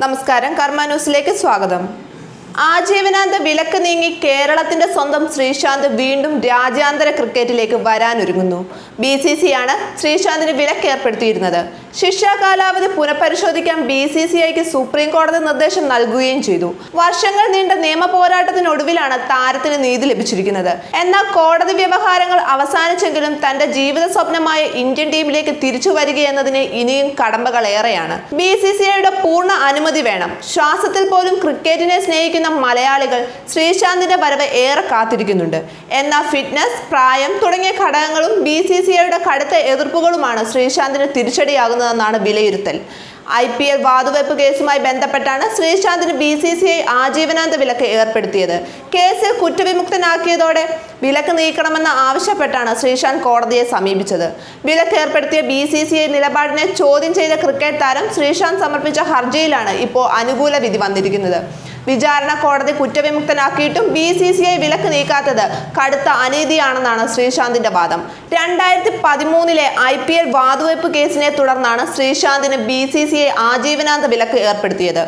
നമസ്കാരം കർമ്മ ന്യൂസിലേക്ക് സ്വാഗതം. ആജീവനാന്ത വിലക്ക് നീങ്ങി കേരളത്തിന്റെ സ്വന്തം ശ്രീശാന്ത് വീണ്ടും രാജ്യാന്തര ക്രിക്കറ്റിലേക്ക് വരാനൊരുങ്ങുന്നു. ബി സി സി ആണ് ശ്രീശാന്തിന് വിലക്ക് ഏർപ്പെടുത്തിയിരുന്നത് ശിക്ഷാ കാലാവധി പുനഃപരിശോധിക്കാൻ ബി സി സി ഐക്ക് സുപ്രീം കോടതി നിർദ്ദേശം നൽകുകയും ചെയ്തു. വർഷങ്ങൾ നീണ്ട നിയമ പോരാട്ടത്തിനൊടുവിലാണ് താരത്തിന് നീതി ലഭിച്ചിരിക്കുന്നത്. എന്നാൽ കോടതി വ്യവഹാരങ്ങൾ അവസാനിച്ചെങ്കിലും തന്റെ ജീവിത സ്വപ്നമായ ഇന്ത്യൻ ടീമിലേക്ക് തിരിച്ചു വരികയെന്നതിന് ഇനിയും കടമ്പകളേറെയാണ്. ബി സി സി ഐയുടെ പൂർണ അനുമതി വേണം. ശ്വാസത്തിൽ പോലും ക്രിക്കറ്റിനെ സ്നേഹിക്കുന്ന മലയാളികൾ ശ്രീശാന്തിന്റെ വരവ് ഏറെ കാത്തിരിക്കുന്നുണ്ട്. എന്നാൽ ഫിറ്റ്നസ് പ്രായം തുടങ്ങിയ ഘടകങ്ങളും ബി സി സി ഐയുടെ കടുത്ത എതിർപ്പുകളുമാണ് ശ്രീശാന്തിന് തിരിച്ചടിയാകുന്നതെന്നാണ് വിലയിരുത്തൽ. ഐ പി എൽ വാതുവയ്പ് കേസുമായി ബന്ധപ്പെട്ടാണ് ശ്രീശാന്തിന് ബി സി സി ഐ ആജീവനാന്ത വിലക്ക് ഏർപ്പെടുത്തിയത്. കേസ് കുറ്റവിമുക്തനാക്കിയതോടെ വിലക്ക് നീക്കണമെന്ന് ആവശ്യപ്പെട്ടാണ് ശ്രീശാന്ത് കോടതിയെ സമീപിച്ചത്. വിലക്ക് ഏർപ്പെടുത്തിയ ബി സി സി ഐ നിലപാടിനെ ചോദ്യം ചെയ്ത ക്രിക്കറ്റ് താരം ശ്രീശാന്ത് സമർപ്പിച്ച ഹർജിയിലാണ് ഇപ്പോൾ അനുകൂല വിധി വന്നിരിക്കുന്നത്. വിചാരണ കോടതി കുറ്റവിമുക്തനാക്കിയിട്ടും ബി സി സി ഐ വിലക്ക് നീക്കാത്തത് കടുത്ത അനീതിയാണെന്നാണ് ശ്രീശാന്തിന്റെ വാദം. രണ്ടായിരത്തി പതിമൂന്നിലെ ഐ പി എൽ വാതുവയ്പ് കേസിനെ തുടർന്നാണ് ശ്രീശാന്തിന് ബി സി സി ഐ ആജീവനാന്ത വിലക്ക് ഏർപ്പെടുത്തിയത്.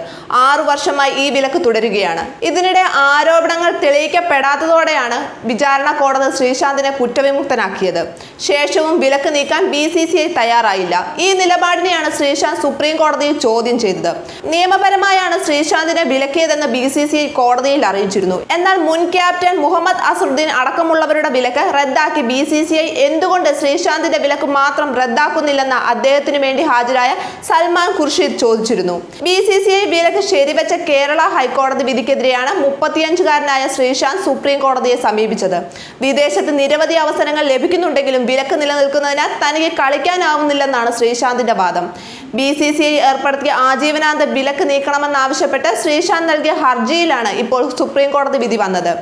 ആറു വർഷമായി ഈ വിലക്ക് തുടരുകയാണ്. ഇതിനിടെ ആരോപണങ്ങൾ തെളിയിക്കപ്പെടാത്തതോടെയാണ് വിചാരണ കോടതി ശ്രീശാന്തിനെ കുറ്റവിമുക്തനാക്കിയത്. ശേഷവും വിലക്ക് നീക്കാൻ ബി സി സി ഐ തയ്യാറായില്ല. ഈ നിലപാടിനെയാണ് ശ്രീശാന്ത് സുപ്രീം കോടതിയിൽ ചോദ്യം ചെയ്തത്. നിയമപരമായാണ് ശ്രീശാന്തിനെ വിലക്കിയതെന്ന് ബി സി സി കോടതിയിൽ അറിയിച്ചിരുന്നു. എന്നാൽ മുൻ ക്യാപ്റ്റൻ മുഹമ്മദ് അസറുദ്ദീൻ അടക്കമുള്ളവരുടെ വിലക്ക് റദ്ദാക്കി ബി സി സി ഐ എന്തുകൊണ്ട് ശ്രീശാന്തിന്റെ വിലക്ക് മാത്രം റദ്ദാക്കുന്നില്ലെന്ന് അദ്ദേഹത്തിന് വേണ്ടി ഹാജരായ സൽമാൻ ഖുർഷീദ് ചോദിച്ചിരുന്നു. ബി സി സി ഐ വിലക്ക് ശരിവെച്ച കേരള ഹൈക്കോടതി വിധിക്കെതിരെയാണ് മുപ്പത്തിയഞ്ചുകാരനായ ശ്രീശാന്ത് സുപ്രീം കോടതിയെ സമീപിച്ചത്. വിദേശത്ത് നിരവധി അവസരങ്ങൾ ലഭിക്കുന്നുണ്ടെങ്കിലും വിലക്ക് നിലനിൽക്കുന്നതിനാൽ തനിക്ക് കളിക്കാനാവുന്നില്ലെന്നാണ് ശ്രീശാന്തിന്റെ വാദം. ബി സി സി ഐ ഏർപ്പെടുത്തിയ ആജീവനാന്ത വിലക്ക് നീക്കണമെന്നാവശ്യപ്പെട്ട് ശ്രീശാന്ത് നൽകിയ ഹർജിയിലാണ് ഇപ്പോൾ സുപ്രീം കോടതി വിധി വന്നത്.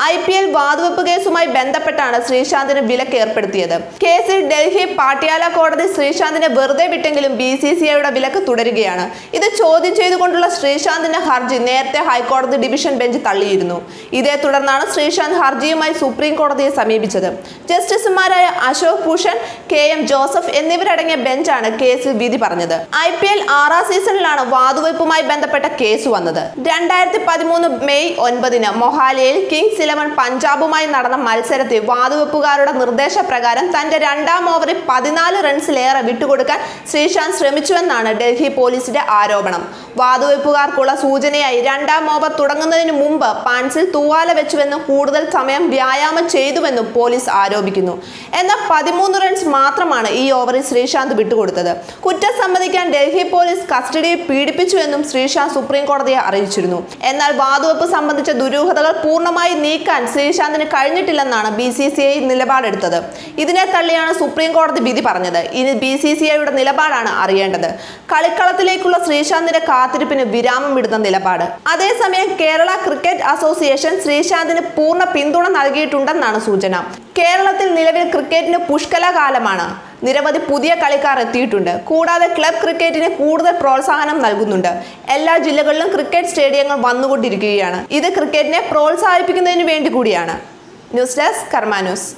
ഐ പി എൽ വാതുവെപ്പ് കേസുമായി ബന്ധപ്പെട്ടാണ് ശ്രീശാന്തിന് വിലക്ക് ഏർപ്പെടുത്തിയത്. കേസിൽ ഡൽഹി പാട്യാല കോടതി ശ്രീശാന്തിനെ വെറുതെ വിട്ടെങ്കിലും ബി സി സി ഐയുടെ വിലക്ക് തുടരുകയാണ്. ഇത് ചോദ്യം ചെയ്തുകൊണ്ടുള്ള ശ്രീശാന്തിന്റെ ഹർജി നേരത്തെ ഹൈക്കോടതി ഡിവിഷൻ ബെഞ്ച് തള്ളിയിരുന്നു. ഇതേ തുടർന്നാണ് ശ്രീശാന്ത് ഹർജിയുമായി സുപ്രീം കോടതിയെ സമീപിച്ചത്. ജസ്റ്റിസുമാരായ Ashok Bhushan K M Joseph എന്നിവരടങ്ങിയ ബെഞ്ചാണ് കേസിൽ വിധി പറഞ്ഞത്. ഐ പി എൽ ആറാം സീസണിലാണ് വാതുവെപ്പുമായി ബന്ധപ്പെട്ട കേസ് വന്നത്. രണ്ടായിരത്തി പതിമൂന്ന് മെയ് ഒൻപതിന് മൊഹാലിയിൽ കിങ്സ് ഇലവൻ പഞ്ചാബുമായി നടന്ന മത്സരത്തിൽ വാതുവെപ്പുകാരുടെ നിർദ്ദേശപ്രകാരം തന്റെ രണ്ടാം ഓവറിൽ പതിനാല് റൺസിലേറെ വിട്ടുകൊടുക്കാൻ ശ്രീശാന്ത് ശ്രമിച്ചുവെന്നാണ് ഡൽഹി പോലീസിന്റെ ആരോപണം. വാതുവെപ്പുകാർക്കുള്ള സൂചനയായി രണ്ടാം ഓവർ തുടങ്ങുന്നതിന് മുമ്പ് പാൻസിൽ തൂവാല വെച്ചുവെന്നും കൂടുതൽ സമയം വ്യായാമം ചെയ്തുവെന്നും പോലീസ് ആരോപിക്കുന്നു. എന്നാൽ പതിമൂന്ന് റൺസ് മാത്രമാണ് ഈ ഓവറിൽ ശ്രീശാന്ത് വിട്ടുകൊടുത്തത്. കുറ്റം സമ്മതിക്കാൻ ഡൽഹി പോലീസ് കസ്റ്റഡിയിൽ പീഡിപ്പിച്ചുവെന്നും ശ്രീശാന്ത് സുപ്രീം കോടതിയെ അറിയിച്ചിരുന്നു. എന്നാൽ വാതുവെപ്പ് സംബന്ധിച്ച ദുരൂഹതകൾ പൂർണമായി നീക്കാൻ ശ്രീശാന്തിന് കഴിഞ്ഞിട്ടില്ലെന്നാണ് ബി സി സി ഐ നിലപാടെടുത്തത്. ഇതിനെ തള്ളിയാണ് സുപ്രീം കോടതി വിധി പറഞ്ഞത്. ഇനി ബി സി സി ഐയുടെ നിലപാടാണ് അറിയേണ്ടത്. കളിക്കളത്തിലേക്കുള്ള ശ്രീശാന്തിന്റെ കാത്തിരിപ്പിന് വിരാമം ഇടുന്ന നിലപാട്. അതേസമയം കേരള ക്രിക്കറ്റ് അസോസിയേഷൻ ശ്രീശാന്തിന് പൂർണ പിന്തുണ നൽകിയിട്ടുണ്ടെന്നാണ് സൂചന. കേരളത്തിൽ നിലവിൽ ക്രിക്കറ്റിന് പുഷ്കലകാലമാണ്. നിരവധി പുതിയ കളിക്കാർ എത്തിയിട്ടുണ്ട്. കൂടാതെ ക്ലബ് ക്രിക്കറ്റിന് കൂടുതൽ പ്രോത്സാഹനം നൽകുന്നുണ്ട്. എല്ലാ ജില്ലകളിലും ക്രിക്കറ്റ് സ്റ്റേഡിയങ്ങൾ വന്നുകൊണ്ടിരിക്കുകയാണ്. ഇത് ക്രിക്കറ്റിനെ പ്രോത്സാഹിപ്പിക്കുന്നതിന് വേണ്ടി കൂടിയാണ്. News desk Karma news.